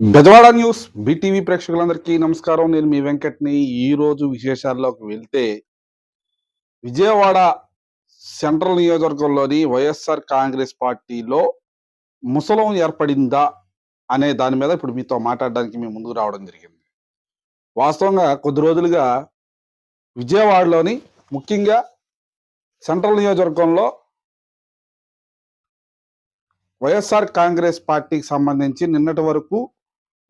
Bezawada news BTV ప్రేక్షకులందరికీ నమస్కారం. నేను మీ వెంకట్ని. ఈ రోజు విశేషాల్లోకి వెళ్తే విజయవాడ సెంట్రల్ నియోజకవర్గంలోని వైఎస్ఆర్ కాంగ్రెస్ పార్టీలో ముసలం ఏర్పడిందా అనే దాని మీద ఇప్పుడు మీతో మాట్లాడడానికి మేము ముందుకు రావడం జరిగింది. వాస్తవంగా కొద్ది రోజులుగా విజయవాడలోని ముఖ్యంగా సెంట్రల్ నియోజకవర్గంలో వైఎస్ఆర్ కాంగ్రెస్ పార్టీకి సంబంధించి నిన్నటి వరకు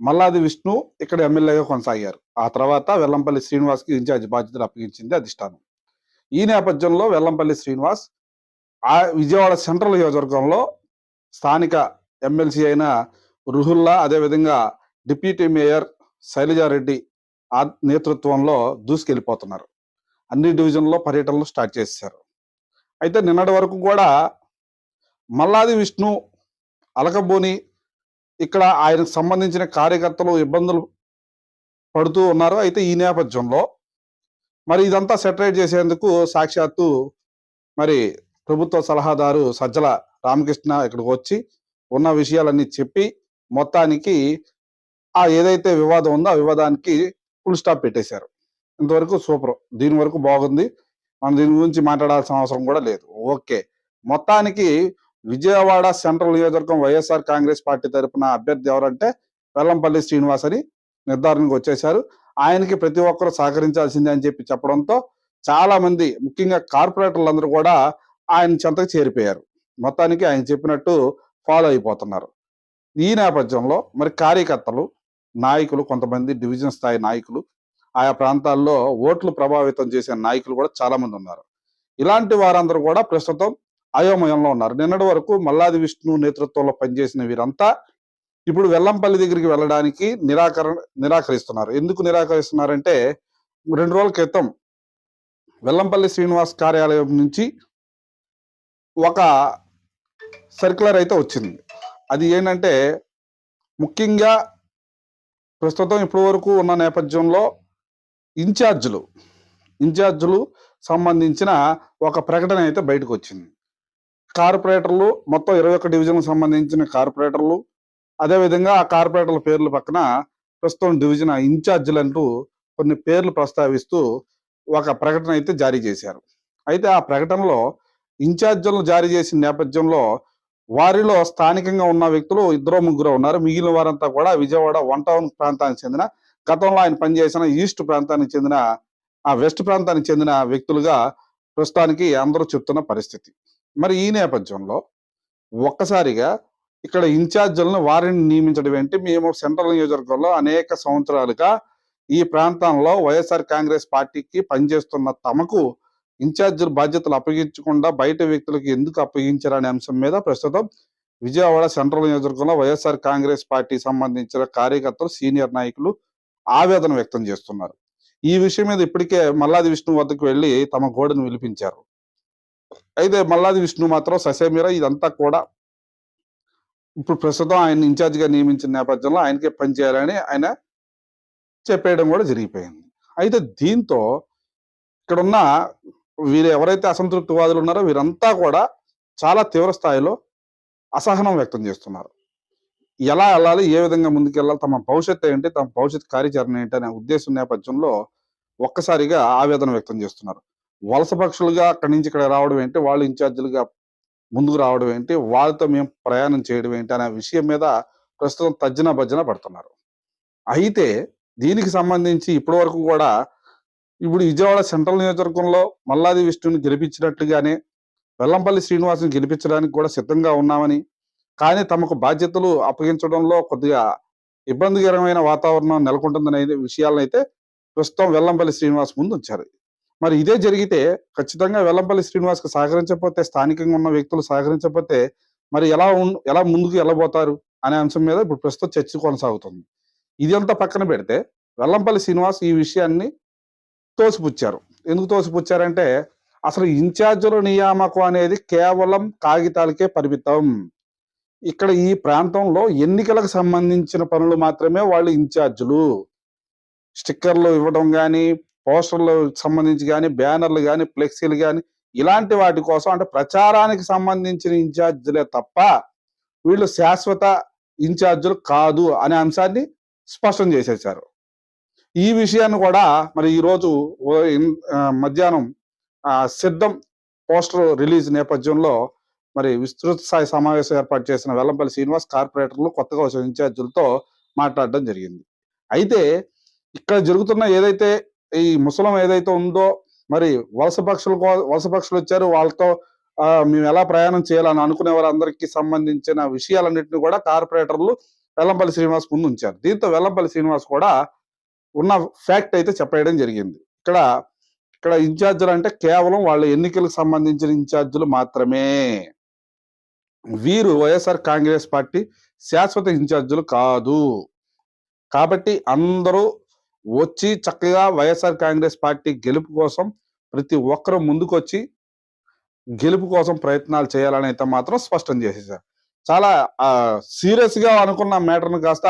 మల్లాది విష్ణు ఇక్కడ ఎమ్మెల్యేగా కొనసాగారు. ఆ తర్వాత వెల్లంపల్లి శ్రీనివాస్కి ఇన్ఛార్జ్ బాధ్యతలు అప్పగించింది అధిష్టానం. ఈ నేపథ్యంలో వెల్లంపల్లి శ్రీనివాస్ ఆ విజయవాడ సెంట్రల్ నియోజకవర్గంలో స్థానిక ఎమ్మెల్సీ అయిన రుహుల్లా అదేవిధంగా డిప్యూటీ మేయర్ శైలజారెడ్డి ఆ నేతృత్వంలో దూసుకెళ్ళిపోతున్నారు. అన్ని డివిజన్లో పర్యటనలు స్టార్ట్ చేశారు. అయితే నిన్నటి వరకు కూడా మల్లాది విష్ణు అలకబోని ఇక్కడ ఆయనకు సంబంధించిన కార్యకర్తలు ఇబ్బందులు పడుతూ ఉన్నారు. అయితే ఈ నేపథ్యంలో మరి ఇదంతా సెటరేట్ చేసేందుకు సాక్షాత్తు మరి ప్రభుత్వ సలహాదారు సజ్జల రామకృష్ణ ఇక్కడికి వచ్చి ఉన్న విషయాలన్నీ చెప్పి మొత్తానికి ఆ ఏదైతే వివాదం ఉందో ఆ వివాదానికి ఫుల్ స్టాప్ పెట్టేశారు. ఇంతవరకు సూపర్ దీని వరకు బాగుంది. మనం దీని గురించి మాట్లాడాల్సిన అవసరం కూడా లేదు. ఓకే మొత్తానికి విజయవాడ సెంట్రల్ నియోజకవర్గం వైఎస్ఆర్ కాంగ్రెస్ పార్టీ తరపున అభ్యర్థి ఎవరంటే వెల్లంపల్లి శ్రీనివాస్ అని నిర్ధారణకు వచ్చేశారు. ఆయనకి ప్రతి ఒక్కరు సహకరించాల్సిందే అని చెప్పి చెప్పడంతో చాలా మంది ముఖ్యంగా కార్పొరేటర్లు అందరూ కూడా ఆయన చెంతకు చేరిపోయారు. మొత్తానికి ఆయన చెప్పినట్టు ఫాలో అయిపోతున్నారు. ఈ నేపథ్యంలో మరి కార్యకర్తలు నాయకులు కొంతమంది డివిజన్ స్థాయి నాయకులు ఆయా ప్రాంతాల్లో ఓట్లు ప్రభావితం చేసే నాయకులు కూడా చాలామంది ఉన్నారు. ఇలాంటి వారందరూ కూడా ప్రస్తుతం అయోమయంలో ఉన్నారు. నిన్నటి వరకు మల్లాది విష్ణు నేతృత్వంలో పనిచేసిన వీరంతా ఇప్పుడు వెల్లంపల్లి దగ్గరికి వెళ్ళడానికి నిరాకరణ నిరాకరిస్తున్నారు. ఎందుకు నిరాకరిస్తున్నారంటే రెండు రోజుల క్రితం వెల్లంపల్లి శ్రీనివాస్ కార్యాలయం నుంచి ఒక సర్క్యులర్ అయితే వచ్చింది. అది ఏంటంటే ముఖ్యంగా ప్రస్తుతం ఇప్పటి వరకు ఉన్న నేపథ్యంలో ఇన్ఛార్జులు ఇన్ఛార్జులు సంబంధించిన ఒక ప్రకటన అయితే బయటకు వచ్చింది. కార్పొరేటర్లు మొత్తం ఇరవై ఒక్క డివిజన్కి సంబంధించిన కార్పొరేటర్లు అదేవిధంగా ఆ కార్పొరేటర్ల పేర్ల పక్కన ప్రస్తుతం డివిజన్ ఇన్ఛార్జీలు అంటూ కొన్ని పేర్లు ప్రస్తావిస్తూ ఒక ప్రకటన అయితే జారీ చేశారు. అయితే ఆ ప్రకటనలో ఇన్ఛార్జీలను జారీ చేసిన నేపథ్యంలో వారిలో స్థానికంగా ఉన్న వ్యక్తులు ఇద్దరు ముగ్గురు ఉన్నారు. మిగిలిన వారంతా కూడా విజయవాడ వన్ టౌన్ ప్రాంతానికి చెందిన గతంలో ఆయన పనిచేసిన ఈస్ట్ ప్రాంతానికి చెందిన ఆ వెస్ట్ ప్రాంతానికి చెందిన వ్యక్తులుగా ప్రస్తుతానికి అందరూ చెప్తున్న పరిస్థితి. మరి ఈ నేపథ్యంలో ఒక్కసారిగా ఇక్కడ ఇన్ఛార్జీలను వారిని నియమించడం ఏంటి? మేము సెంట్రల్ నియోజకవర్గంలో అనేక సంవత్సరాలుగా ఈ ప్రాంతంలో వైఎస్ఆర్ కాంగ్రెస్ పార్టీకి పనిచేస్తున్న తమకు ఇన్ఛార్జీల బాధ్యతలు అప్పగించకుండా బయట వ్యక్తులకు ఎందుకు అప్పగించారనే అంశం మీద ప్రస్తుతం విజయవాడ సెంట్రల్ నియోజకవర్గంలో వైఎస్ఆర్ కాంగ్రెస్ పార్టీ సంబంధించిన కార్యకర్తలు సీనియర్ నాయకులు ఆవేదన వ్యక్తం చేస్తున్నారు. ఈ విషయం మీద ఇప్పటికే మల్లాది విష్ణు వద్దకు వెళ్ళి తమ గోడను విలిపించారు. అయితే మల్లాది విష్ణు మాత్రం ససేమిరా ఇదంతా కూడా ఇప్పుడు ప్రస్తుతం ఆయన ఇన్ఛార్జిగా నియమించిన నేపథ్యంలో ఆయనకే పనిచేయాలని ఆయన చెప్పేయడం కూడా జరిగిపోయింది. అయితే దీంతో ఇక్కడున్న వీరు ఎవరైతే అసంతృప్తివాదులు ఉన్నారో వీరంతా కూడా చాలా తీవ్ర స్థాయిలో అసహనం వ్యక్తం చేస్తున్నారు. ఎలా వెళ్ళాలి ఏ విధంగా ముందుకెళ్ళాలి తమ భవిష్యత్తు ఏంటి తమ భవిష్యత్ కార్యాచరణ ఏంటి అనే ఉద్దేశం నేపథ్యంలో ఒక్కసారిగా ఆవేదన వ్యక్తం చేస్తున్నారు. వలస పక్షులుగా అక్కడి నుంచి ఇక్కడ రావడం ఏంటి? వాళ్ళు ఇన్ఛార్జీలుగా ముందుకు రావడం ఏంటి? వాళ్ళతో మేము ప్రయాణం చేయడం ఏంటి? అనే విషయం మీద ప్రస్తుతం తజ్జన భజ్జన పడుతున్నారు. అయితే దీనికి సంబంధించి ఇప్పటి వరకు కూడా ఇప్పుడు విజయవాడ సెంట్రల్ నియోజకవర్గంలో మల్లాది విష్ణుని గెలిపించినట్లుగానే వెల్లంపల్లి శ్రీనివాసుని గెలిపించడానికి కూడా సిద్ధంగా ఉన్నామని కానీ తమకు బాధ్యతలు అప్పగించడంలో కొద్దిగా ఇబ్బందికరమైన వాతావరణం నెలకొంటుందనే విషయాలను అయితే ప్రస్తుతం వెల్లంపల్లి శ్రీనివాస్ ముందు ఉంచారు మరి ఇదే జరిగితే ఖచ్చితంగా వెల్లంపల్లి శ్రీనివాస్కి సహకరించకపోతే స్థానికంగా ఉన్న వ్యక్తులు సహకరించకపోతే మరి ఎలా ఎలా ముందుకు వెళ్ళబోతారు అనే అంశం మీద ఇప్పుడు ప్రస్తుతం చర్చ కొనసాగుతుంది. ఇది అంతా పక్కన పెడితే వెల్లంపల్లి శ్రీనివాస్ ఈ విషయాన్ని తోసిపుచ్చారు. ఎందుకు తోసిపుచ్చారంటే అసలు ఇన్ఛార్జీల నియామకం అనేది కేవలం కాగితాలకే పరిమితం. ఇక్కడ ఈ ప్రాంతంలో ఎన్నికలకు సంబంధించిన పనులు మాత్రమే వాళ్ళు ఇన్ఛార్జీలు. స్టిక్కర్లు ఇవ్వడం కానీ పోస్టర్లు సంబంధించి కానీ బ్యానర్లు కానీ ఫ్లెక్సీలు కానీ ఇలాంటి వాటి కోసం అంటే ప్రచారానికి సంబంధించిన ఇన్ఛార్జీలే తప్ప వీళ్ళు శాశ్వత ఇన్ఛార్జీలు కాదు అనే అంశాన్ని స్పష్టం చేసేశారు. ఈ విషయాన్ని కూడా మరి ఈరోజు మధ్యాహ్నం సిద్ధం పోస్టర్ రిలీజ్ నేపథ్యంలో మరి విస్తృత స్థాయి సమావేశం ఏర్పాటు చేసిన వెల్లంపల్లి శ్రీనివాస్ కార్పొరేటర్లు కొత్తగా వచ్చిన ఇన్ఛార్జీలతో మాట్లాడడం జరిగింది. అయితే ఇక్కడ జరుగుతున్న ఏదైతే ఈ ముసలం ఏదైతే ఉందో మరి వలస పక్షులు వలస పక్షులు వచ్చారు వాళ్ళతో మేము ఎలా ప్రయాణం చేయాలని అనుకునే వారందరికీ సంబంధించిన విషయాలన్నింటినీ కూడా కార్పొరేటర్లు వెల్లంపల్లి శ్రీనివాస్ ముందు ఉంచారు. దీంతో వెల్లంపల్లి శ్రీనివాస్ కూడా ఉన్న ఫ్యాక్ట్ అయితే చెప్పేయడం జరిగింది. ఇక్కడ ఇక్కడ ఇన్ఛార్జీలు అంటే కేవలం వాళ్ళ ఎన్నికలకు సంబంధించిన ఇన్ఛార్జీలు మాత్రమే. వీరు వైఎస్ఆర్ కాంగ్రెస్ పార్టీ శాశ్వత ఇన్ఛార్జీలు కాదు. కాబట్టి అందరూ వచ్చి చక్కగా వైఎస్ఆర్ కాంగ్రెస్ పార్టీ గెలుపు కోసం ప్రతి ఒక్కరూ ముందుకొచ్చి గెలుపు కోసం ప్రయత్నాలు చేయాలని అయితే మాత్రం స్పష్టం చేసేసారు చాలా సీరియస్గా అనుకున్న మ్యాటర్ను కాస్త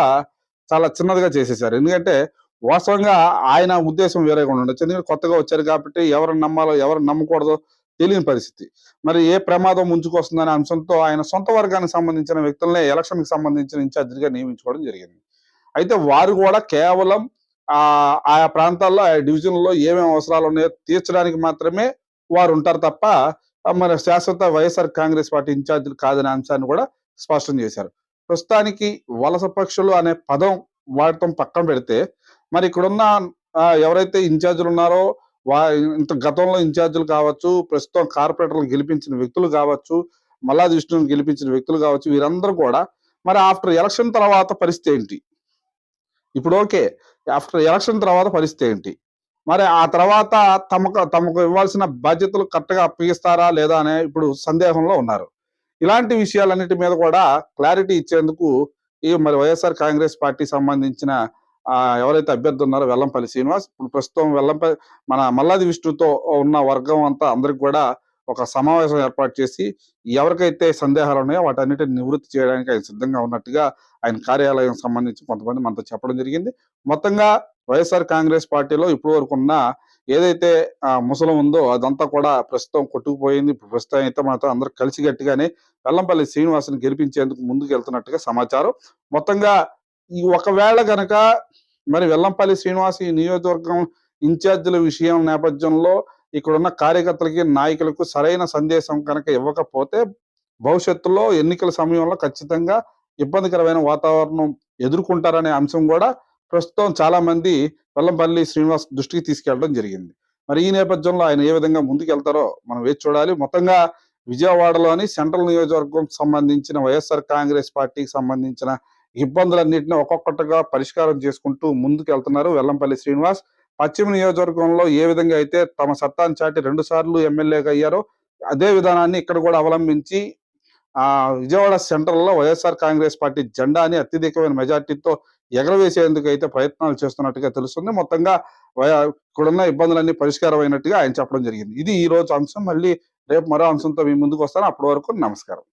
చాలా చిన్నదిగా చేసేసారు ఎందుకంటే వాస్తవంగా ఆయన ఉద్దేశం వేరేగా ఉండొచ్చు. ఎందుకంటే కొత్తగా వచ్చారు కాబట్టి ఎవరిని నమ్మాలో ఎవరిని నమ్మకూడదో తెలియని పరిస్థితి. మరి ఏ ప్రమాదం ముంచుకొస్తుందనే అంశంతో ఆయన సొంత వర్గానికి సంబంధించిన వ్యక్తులనే ఎలక్షన్కి సంబంధించిన ఇన్ఛార్జిగా నియమించుకోవడం జరిగింది. అయితే వారు కూడా కేవలం ఆయా ప్రాంతాల్లో ఆయా డివిజన్లో ఏమేమి అవసరాలు ఉన్నాయో తీర్చడానికి మాత్రమే వారు ఉంటారు తప్ప మన శాశ్వత వైఎస్ఆర్ కాంగ్రెస్ పార్టీ ఇన్ఛార్జీలు కాదనే అంశాన్ని కూడా స్పష్టం చేశారు. ప్రస్తుతానికి వలస పక్షులు అనే పదం వాడటం పక్కన పెడితే మరి ఇక్కడున్న ఎవరైతే ఇన్ఛార్జీలు ఉన్నారో వా ఇంత గతంలో ఇన్ఛార్జీలు కావచ్చు ప్రస్తుతం కార్పొరేటర్లు గెలిపించిన వ్యక్తులు కావచ్చు మల్లాది విష్ణుని గెలిపించిన వ్యక్తులు కావచ్చు వీరందరూ కూడా మరి ఆఫ్టర్ ఎలక్షన్ తర్వాత పరిస్థితి ఏంటి? ఇప్పుడు ఓకే ఆఫ్టర్ ఎలక్షన్ తర్వాత పరిస్థితి ఏంటి? మరి ఆ తర్వాత తమకు తమకు ఇవ్వాల్సిన బాధ్యతలు కరెక్ట్గా అప్పగిస్తారా లేదా అనే ఇప్పుడు సందేహంలో ఉన్నారు. ఇలాంటి విషయాలన్నిటి మీద కూడా క్లారిటీ ఇచ్చేందుకు ఈ మరి వైఎస్ఆర్ కాంగ్రెస్ పార్టీ సంబంధించిన ఎవరైతే అభ్యర్థి ఉన్నారో వెల్లంపల్లి శ్రీనివాస్ ఇప్పుడు ప్రస్తుతం వెల్లంపల్లి మన మల్లాది విష్ణుతో ఉన్న వర్గం అంతా అందరికి కూడా ఒక సమావేశం ఏర్పాటు చేసి ఎవరికైతే సందేహాలు ఉన్నాయో వాటన్నిటిని నివృత్తి చేయడానికి ఆయన సిద్ధంగా ఉన్నట్టుగా ఆయన కార్యాలయం సంబంధించి కొంతమంది మనతో చెప్పడం జరిగింది. మొత్తంగా వైఎస్ఆర్ కాంగ్రెస్ పార్టీలో ఇప్పటి వరకు ఉన్న ఏదైతే ముసలం ఉందో అదంతా కూడా ప్రస్తుతం కొట్టుకుపోయింది. ప్రస్తుతం అయితే మాత్రం అందరూ కలిసిగట్టిగానే వెల్లంపల్లి శ్రీనివాసుని గెలిపించేందుకు ముందుకు వెళ్తున్నట్టుగా సమాచారం. మొత్తంగా ఈ ఒకవేళ గనక మరి వెల్లంపల్లి శ్రీనివాస్ ఈ నియోజకవర్గం ఇన్ఛార్జీల విషయం నేపథ్యంలో ఇక్కడున్న కార్యకర్తలకి నాయకులకు సరైన సందేశం కనుక ఇవ్వకపోతే భవిష్యత్తులో ఎన్నికల సమయంలో ఖచ్చితంగా ఇబ్బందికరమైన వాతావరణం ఎదుర్కొంటారనే అంశం కూడా ప్రస్తుతం చాలామంది వెల్లంపల్లి శ్రీనివాస్ దృష్టికి తీసుకెళ్ళడం జరిగింది. మరి ఈ నేపథ్యంలో ఆయన ఏ విధంగా ముందుకు వెళ్తారో మనం వేచి చూడాలి. మొత్తంగా విజయవాడలోని సెంట్రల్ నియోజకవర్గం సంబంధించిన వైఎస్ఆర్ కాంగ్రెస్ పార్టీకి సంబంధించిన ఇబ్బందులన్నింటినీ ఒక్కొక్కటిగా పరిష్కారం చేసుకుంటూ ముందుకు వెళ్తున్నారు వెల్లంపల్లి శ్రీనివాస్. పశ్చిమ నియోజకవర్గంలో ఏ విధంగా అయితే తమ సత్తాను చాటి రెండు సార్లు ఎమ్మెల్యేగా అయ్యారో అదే విధానాన్ని ఇక్కడ కూడా అవలంబించి ఆ విజయవాడ సెంట్రల్లో వైఎస్ఆర్ కాంగ్రెస్ పార్టీ జెండాని అత్యధికమైన మెజార్టీతో ఎగరవేసేందుకు అయితే ప్రయత్నాలు చేస్తున్నట్టుగా తెలుస్తుంది. మొత్తంగా ఇక్కడున్న ఇబ్బందులన్నీ పరిష్కారం అయినట్టుగా ఆయన చెప్పడం జరిగింది. ఇది ఈ రోజు అంశం. మళ్ళీ రేపు మరో అంశంతో మీ ముందుకు వస్తాను. అప్పటి వరకు నమస్కారం.